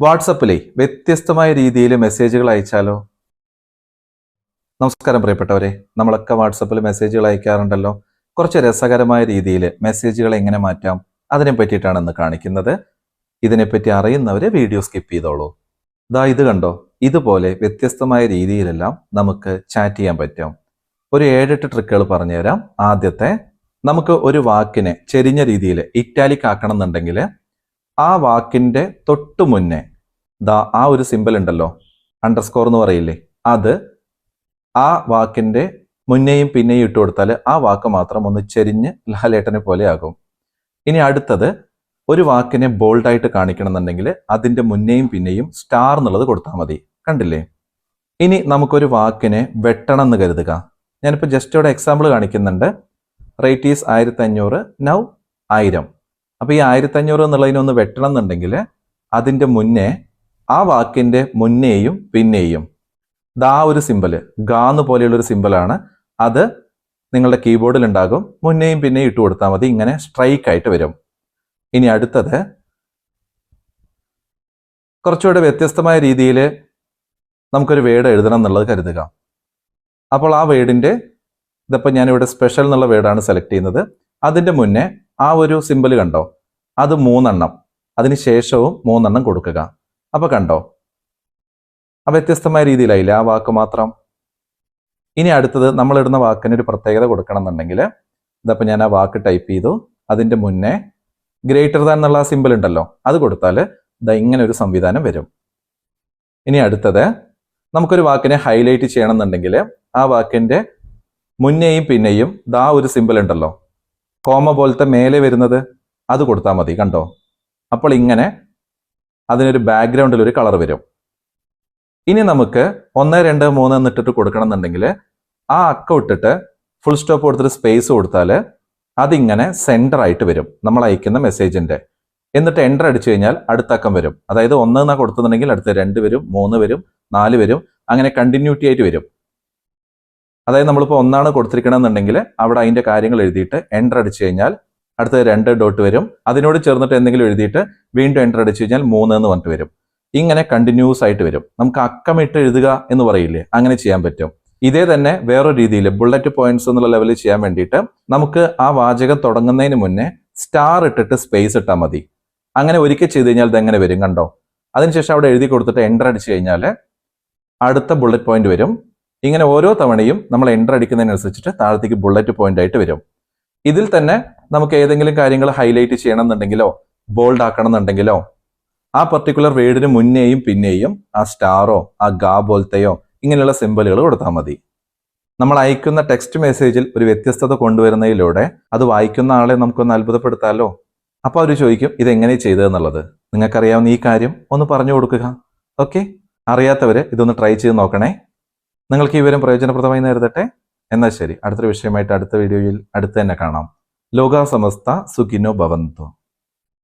വാട്സപ്പിലെ വ്യത്യസ്തമായ രീതിയിൽ മെസ്സേജുകൾ അയച്ചാലോ? നമസ്കാരം പ്രിയപ്പെട്ടവരെ. നമ്മളൊക്കെ വാട്സപ്പിൽ മെസ്സേജുകൾ അയക്കാറുണ്ടല്ലോ. കുറച്ച് രസകരമായ രീതിയിൽ മെസ്സേജുകൾ എങ്ങനെ മാറ്റാം? അതിനെ പറ്റിയിട്ടാണ് ഇന്ന് കാണിക്കുന്നത്. ഇതിനെപ്പറ്റി അറിയുന്നവർ വീഡിയോ സ്കിപ്പ് ചെയ്തോളൂ. ദാ ഇത് കണ്ടോ? ഇതുപോലെ വ്യത്യസ്തമായ രീതിയിലെല്ലാം നമുക്ക് ചാറ്റ് ചെയ്യാൻ പറ്റും. ഒരു ഏഴെട്ട് ട്രിക്കുകൾ പറഞ്ഞുതരാം. ആദ്യത്തെ നമുക്ക് ഒരു വാക്കിനെ ചെരിഞ്ഞ രീതിയിൽ ഇറ്റാലിക് ആക്കണം എന്നുണ്ടെങ്കിൽ ആ വാക്കിന്റെ തൊട്ടു മുന്നേ ദാ ആ ഒരു സിമ്പിൾ ഉണ്ടല്ലോ അണ്ടർസ്കോർ എന്ന് പറയില്ലേ അത് ആ വാക്കിന്റെ മുന്നേയും പിന്നെയും ഇട്ട് കൊടുത്താൽ ആ വാക്ക് മാത്രം ഒന്ന് ചെരിഞ്ഞ് ലാലേട്ടനെ പോലെ ആകും. ഇനി അടുത്തത് ഒരു വാക്കിനെ ബോൾഡായിട്ട് കാണിക്കണം എന്നുണ്ടെങ്കിൽ അതിന്റെ മുന്നേയും പിന്നെയും സ്റ്റാർ എന്നുള്ളത് കൊടുത്താൽ മതി. കണ്ടില്ലേ? ഇനി നമുക്കൊരു വാക്കിനെ വെട്ടണം എന്ന് കരുതുക. ഞാനിപ്പോൾ ജസ്റ്റ് ഇവിടെ എക്സാമ്പിൾ കാണിക്കുന്നുണ്ട്. റേറ്റ് ഈസ് ആയിരത്തി അഞ്ഞൂറ് നൗ ആയിരം. അപ്പൊ ഈ ആയിരത്തി അഞ്ഞൂറ് എന്നുള്ളതിനൊന്ന് വെട്ടണം എന്നുണ്ടെങ്കിൽ അതിന്റെ മുന്നേ ആ വാക്കിന്റെ മുന്നേയും പിന്നെയും. ദാ ഒരു സിമ്പൽ ഗാന്ന് പോലെയുള്ളൊരു ഒരു സിമ്പലാണ് അത് നിങ്ങളുടെ കീബോർഡിൽ ഉണ്ടാകും. മുന്നേയും പിന്നെയും ഇട്ട് കൊടുത്താൽ മതി. ഇങ്ങനെ സ്ട്രൈക്ക് ആയിട്ട് വരും. ഇനി അടുത്തത് കുറച്ചുകൂടെ വ്യത്യസ്തമായ രീതിയിൽ നമുക്കൊരു വേർഡ് എഴുതണം എന്നുള്ളത് കരുതുക. അപ്പോൾ ആ വേർഡിന്റെ ഇതിപ്പോൾ ഞാനിവിടെ സ്പെഷ്യൽ എന്നുള്ള വേർഡാണ് സെലക്ട് ചെയ്യുന്നത്. അതിന്റെ മുന്നേ ആ ഒരു സിമ്പിൾ കണ്ടോ? അത് മൂന്നെണ്ണം. അതിന് ശേഷവും മൂന്നെണ്ണം കൊടുക്കുക. അപ്പൊ കണ്ടോ? ആ വ്യത്യസ്തമായ രീതിയിലായില്ല ആ വാക്ക് മാത്രം? ഇനി അടുത്തത് നമ്മൾ ഇടുന്ന വാക്കിന് ഒരു പ്രത്യേകത കൊടുക്കണം എന്നുണ്ടെങ്കിൽ ഇതപ്പോൾ ഞാൻ ആ വാക്ക് ടൈപ്പ് ചെയ്തു. അതിന്റെ മുന്നേ ഗ്രേറ്റർ ദാൻ എന്നുള്ള സിമ്പിൾ ഉണ്ടല്ലോ അത് കൊടുത്താൽ ഇതാ ഇങ്ങനെ ഒരു സംവിധാനം വരും. ഇനി അടുത്തത് നമുക്കൊരു വാക്കിനെ ഹൈലൈറ്റ് ചെയ്യണം എന്നുണ്ടെങ്കിൽ ആ വാക്കിന്റെ മുന്നേയും പിന്നെയും ദാ ഒരു സിമ്പിൾ ഉണ്ടല്ലോ കോമ പോലത്തെ മേലെ വരുന്നത് അത് കൊടുത്താൽ മതി കണ്ടോ? അപ്പോൾ ഇങ്ങനെ അതിനൊരു ബാക്ക്ഗ്രൗണ്ടിൽ ഒരു കളർ വരും. ഇനി നമുക്ക് ഒന്ന് രണ്ട് മൂന്ന് എന്നിട്ടിട്ട് കൊടുക്കണം എന്നുണ്ടെങ്കിൽ ആ അക്ക ഇട്ടിട്ട് ഫുൾ സ്റ്റോപ്പ് കൊടുത്തിട്ട് സ്പേസ് കൊടുത്താൽ അതിങ്ങനെ സെന്റർ ആയിട്ട് വരും. നമ്മൾ അയക്കുന്ന മെസ്സേജിന്റെ എന്നിട്ട് എന്റർ അടിച്ചു കഴിഞ്ഞാൽ അടുത്ത അക്കം വരും. അതായത് ഒന്ന് എന്നാ കൊടുത്തിട്ടുണ്ടെങ്കിൽ അടുത്ത രണ്ട് വരും മൂന്ന് വരും നാല് വരും അങ്ങനെ കണ്ടിന്യൂറ്റി ആയിട്ട് വരും. അതായത് നമ്മളിപ്പോൾ ഒന്നാണ് കൊടുത്തിരിക്കണമെന്നുണ്ടെങ്കിൽ അവിടെ അതിന്റെ കാര്യങ്ങൾ എഴുതിയിട്ട് എന്റർ അടിച്ചു കഴിഞ്ഞാൽ അടുത്ത രണ്ട് ഡോട്ട് വരും. അതിനോട് ചേർന്നിട്ട് എന്തെങ്കിലും എഴുതിയിട്ട് വീണ്ടും എന്റർ അടിച്ചു കഴിഞ്ഞാൽ മൂന്ന് എന്ന് പറഞ്ഞിട്ട് വരും. ഇങ്ങനെ കണ്ടിന്യൂസ് ആയിട്ട് വരും. നമുക്ക് അക്കമിട്ട് എഴുതുക എന്ന് പറയില്ലേ? അങ്ങനെ ചെയ്യാൻ പറ്റും. ഇതേ തന്നെ വേറൊരു രീതിയിൽ ബുള്ളറ്റ് പോയിന്റ്സ് എന്നുള്ള ലെവലിൽ ചെയ്യാൻ വേണ്ടിയിട്ട് നമുക്ക് ആ വാചകം തുടങ്ങുന്നതിന് മുന്നേ സ്റ്റാർ ഇട്ടിട്ട് സ്പേസ് ഇട്ടാൽ മതി. അങ്ങനെ ഒരിക്കൽ ചെയ്ത് കഴിഞ്ഞാൽ ഇതെങ്ങനെ വരും കണ്ടോ? അതിനുശേഷം അവിടെ എഴുതി കൊടുത്തിട്ട് എന്റർ അടിച്ചു കഴിഞ്ഞാൽ അടുത്ത ബുള്ളറ്റ് പോയിന്റ് വരും. ഇങ്ങനെ ഓരോ തവണയും നമ്മൾ എന്റർ അടിക്കുന്നതിനനുസരിച്ചിട്ട് താഴത്തേക്ക് ബുള്ളറ്റ് പോയിന്റ് ആയിട്ട് വരും. ഇതിൽ തന്നെ നമുക്ക് ഏതെങ്കിലും കാര്യങ്ങൾ ഹൈലൈറ്റ് ചെയ്യണം എന്നുണ്ടെങ്കിലോ ബോൾഡ് ആക്കണം എന്നുണ്ടെങ്കിലോ ആ പർട്ടിക്കുലർ വേർഡിന് മുന്നേയും പിന്നെയും ആ സ്റ്റാറോ ആ ഗാ പോലത്തെയോ ഇങ്ങനെയുള്ള സിമ്പലുകൾ കൊടുത്താൽ മതി. നമ്മൾ അയക്കുന്ന ടെക്സ്റ്റ് മെസ്സേജിൽ ഒരു വ്യത്യസ്തത കൊണ്ടുവരുന്നതിലൂടെ അത് വായിക്കുന്ന ആളെ നമുക്കൊന്ന് അത്ഭുതപ്പെടുത്താലോ? അപ്പോൾ അവർ ചോദിക്കും ഇതെങ്ങനെ ചെയ്തതെന്നുള്ളത്? നിങ്ങൾക്കറിയാവുന്ന ഈ കാര്യം ഒന്ന് പറഞ്ഞു കൊടുക്കുക. ഓക്കെ അറിയാത്തവര് ഇതൊന്ന് ട്രൈ ചെയ്ത് നോക്കണേ. നിങ്ങൾക്ക് ഈ വിവരം പ്രയോജനപ്രദമായി നേരിടട്ടെ എന്നാൽ ശരി അടുത്തൊരു വിഷയമായിട്ട് അടുത്ത വീഡിയോയിൽ അടുത്ത് തന്നെ കാണാം. ലോകാസമസ്ത സുഖിനോ ഭവന്തു.